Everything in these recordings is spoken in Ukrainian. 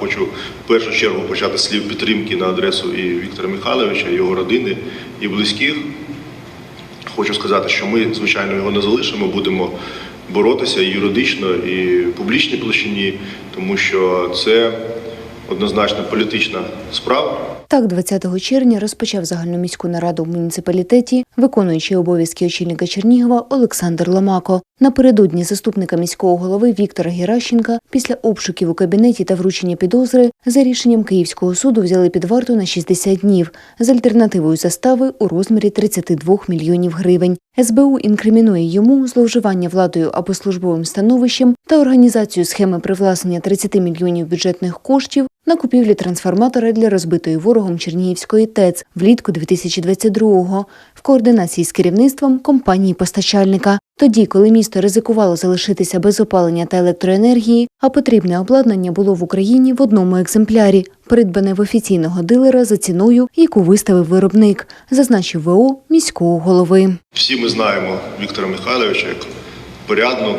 Хочу в першу чергу почати слів підтримки на адресу і Віктора Михайловича, і його родини і близьких. Хочу сказати, що ми, звичайно, його не залишимо, будемо боротися і юридично, і в публічній площині, тому що це однозначно політична справа. Так, 20 червня розпочав загальноміську нараду в муніципалітеті, виконуючий обов'язки очільника Чернігова Олександр Ломако. Напередодні заступника міського голови Віктора Геращенка після обшуків у кабінеті та вручення підозри за рішенням Київського суду взяли під варту на 60 днів з альтернативою застави у розмірі 32 мільйонів гривень. СБУ інкримінує йому зловживання владою або службовим становищем та організацію схеми привласнення 30 мільйонів бюджетних коштів на купівлі трансформатора для розбитої ворогом Чернігівської ТЕЦ влітку 2022-го в координації з керівництвом компанії-постачальника. Тоді, коли місто ризикувало залишитися без опалення та електроенергії, а потрібне обладнання було в Україні в одному екземплярі, придбане в офіційного дилера за ціною, яку виставив виробник, зазначив ВО міського голови. Всі ми знаємо Віктора Михайловича як порядну,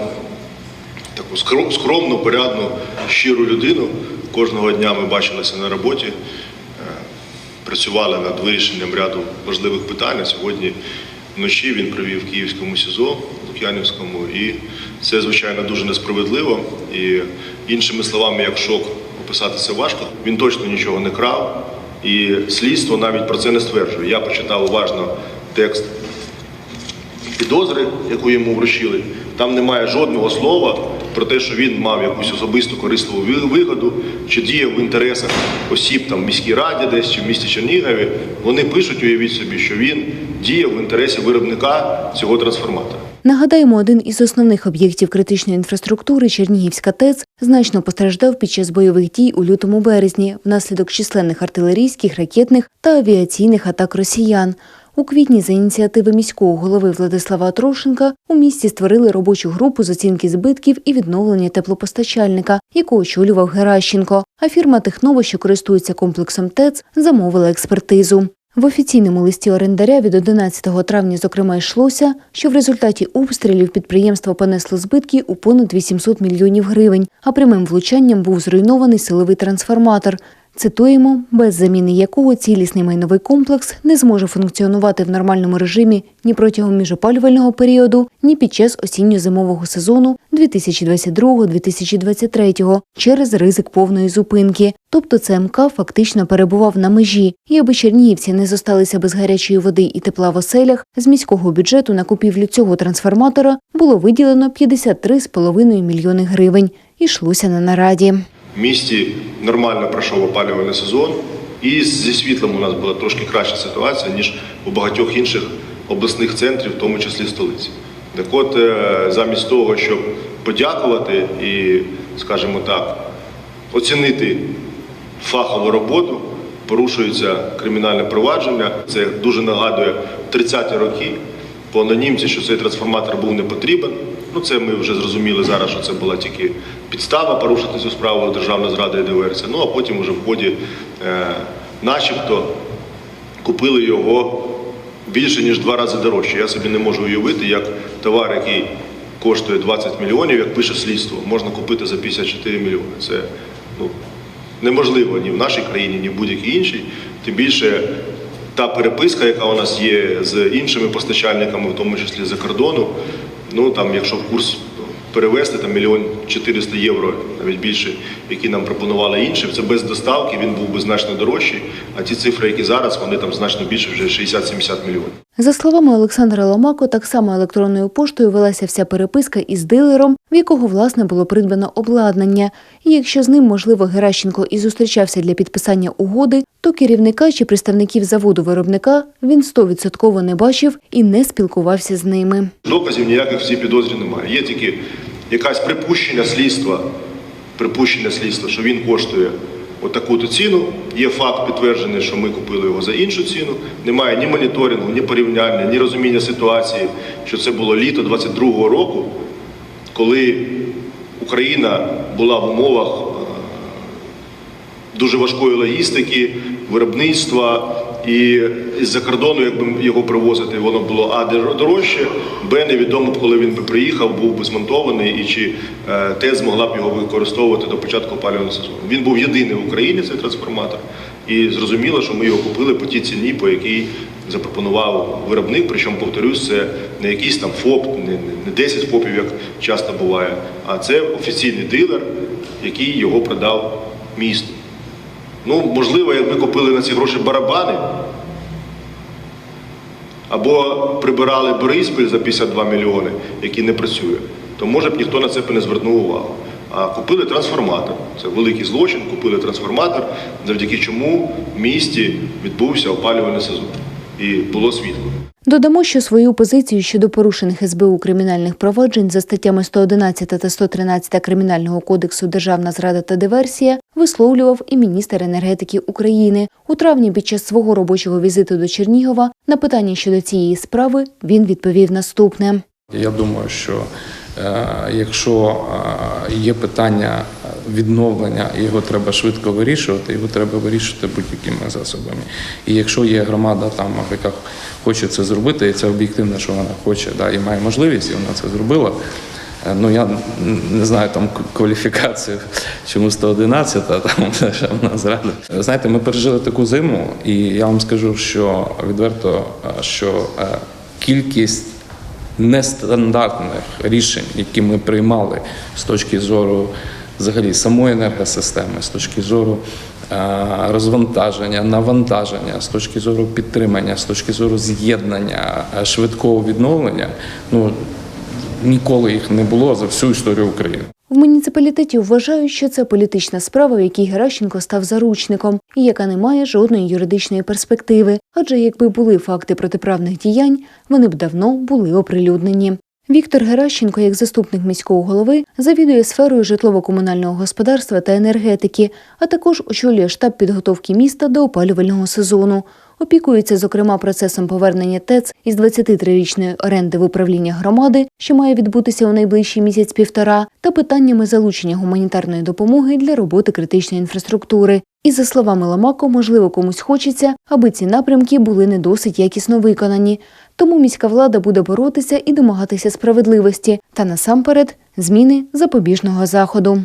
таку скромну, порядну, щиру людину. Кожного дня ми бачилися на роботі, е, працювали над вирішенням ряду важливих питань. Сьогодні вночі він провів в Київському СІЗО Лук'янівському, і це, звичайно, дуже несправедливо. І іншими словами, як шок описати це важко. Він точно нічого не крав, і слідство навіть про це не стверджує. Я почитав уважно текст підозри, яку йому вручили, там немає жодного слова про те, що він мав якусь особисту корисливу ви- вигоду чи діяв в інтересах осіб там в міській раді, десь чи в місті Чернігові. Вони пишуть, уявіть собі, що він діяв в інтересі виробника цього трансформатора. Нагадаємо, один із основних об'єктів критичної інфраструктури Чернігівська ТЕЦ значно постраждав під час бойових дій у лютому березні внаслідок численних артилерійських, ракетних та авіаційних атак росіян. У квітні за ініціативи міського голови Владислава Трошенка у місті створили робочу групу з оцінки збитків і відновлення теплопостачальника, яку очолював Геращенко. А фірма Техново, що користується комплексом ТЕЦ, замовила експертизу. В офіційному листі орендаря від 11 травня, зокрема, йшлося, що в результаті обстрілів підприємство понесло збитки у понад 800 мільйонів гривень, а прямим влучанням був зруйнований силовий трансформатор. Цитуємо, без заміни якого цілісний майновий комплекс не зможе функціонувати в нормальному режимі ні протягом міжопалювального періоду, ні під час осінньо-зимового сезону 2022-2023 через ризик повної зупинки. Тобто ЦМК фактично перебував на межі, і аби чернігівці не зосталися без гарячої води і тепла в оселях, з міського бюджету на купівлю цього трансформатора було виділено 53,5 мільйони гривень. Ішлося на нараді. В місті нормально пройшов опалювальний сезон, і зі світлом у нас була трошки краща ситуація, ніж у багатьох інших обласних центрів, в тому числі столиці. Так от, е, замість того, щоб подякувати і, скажімо так, оцінити фахову роботу, порушується кримінальне провадження. Це дуже нагадує 30-ті роки по анонімці, що цей трансформатор був не потрібен. Ну, це ми вже зрозуміли зараз, що це була тільки підстава порушити цю справу державна зрада і диверсія. Ну а потім уже в ході, е, начебто, купили його більше ніж два рази дорожче. Я собі не можу уявити, як товар, який коштує 20 мільйонів, як пише слідство, можна купити за 54 мільйони. Це ну, неможливо ні в нашій країні, ні в будь-якій іншій. Тим більше та переписка, яка у нас є з іншими постачальниками, в тому числі за кордону, ну там, якщо в курс перевести там мільйон 400 євро, навіть більше, які нам пропонували інші, це без доставки, він був би значно дорожчий. А ті цифри, які зараз, вони там значно більше, вже 60-70 мільйонів. За словами Олександра Ломако, так само електронною поштою велася вся переписка із дилером, в якого власне було придбано обладнання. І якщо з ним, можливо, Геращенко і зустрічався для підписання угоди, то керівника чи представників заводу виробника він стовідсотково не бачив і не спілкувався з ними. Доказів ніяких в цій підозрі немає. Є тільки якась припущення слідства, припущення слідства, що він коштує отаку-то ціну. Є факт підтверджений, що ми купили його за іншу ціну. Немає ні моніторингу, ні порівняння, ні розуміння ситуації, що це було літо 22-го року, коли Україна була в умовах е, дуже важкої логістики, виробництва І з-за кордону, якби його привозити, воно було а дор- дорожче, б невідомо, коли він би приїхав, був би змонтований, і чи е, ТЕЦ змогла б його використовувати до початку опалювального сезону. Він був єдиний в Україні цей трансформатор, і зрозуміло, що ми його купили по тій ціні, по якій запропонував виробник. Причому повторюсь, це не якийсь там ФОП, не 10 ФОПів, як часто буває, а це офіційний дилер, який його продав місту. Ну, можливо, якби купили на ці гроші барабани, або прибирали Бориспіль за 52 мільйони, який не працює, то може б ніхто на це б не звернув увагу. А купили трансформатор. Це великий злочин, купили трансформатор, завдяки чому в місті відбувся опалювальний сезон. І було світло. Додамо, що свою позицію щодо порушених СБУ кримінальних проваджень за статтями 111 та 113 Кримінального кодексу Державна зрада та диверсія висловлював і міністр енергетики України. У травні під час свого робочого візиту до Чернігова на питання щодо цієї справи він відповів наступне. Я думаю, що е, якщо е, є питання відновлення, його треба швидко вирішувати, його треба вирішувати будь-якими засобами. І якщо є громада там, яка хоче це зробити, і це об'єктивно, що вона хоче, да, і має можливість, і вона це зробила. Е, Ну, я не знаю там кваліфікацію, чому 111, а там державна зрада. Знаєте, ми пережили таку зиму, і я вам скажу, що відверто, е, що е, кількість нестандартних рішень, які ми приймали з точки зору взагалі самої енергосистеми, з точки зору е, розвантаження, навантаження, з точки зору підтримання, з точки зору з'єднання е, швидкого відновлення, ну ніколи їх не було за всю історію України. В муніципалітеті вважають, що це політична справа, в якій Геращенко став заручником, і яка не має жодної юридичної перспективи. Адже якби були факти протиправних діянь, вони б давно були оприлюднені. Віктор Геращенко, як заступник міського голови, завідує сферою житлово-комунального господарства та енергетики, а також очолює штаб підготовки міста до опалювального сезону. Опікується, зокрема, процесом повернення ТЕЦ із 23-річної оренди в управління громади, що має відбутися у найближчий місяць-півтора, та питаннями залучення гуманітарної допомоги для роботи критичної інфраструктури. І за словами Ламако, можливо, комусь хочеться, аби ці напрямки були не досить якісно виконані. Тому міська влада буде боротися і домагатися справедливості та насамперед зміни запобіжного заходу.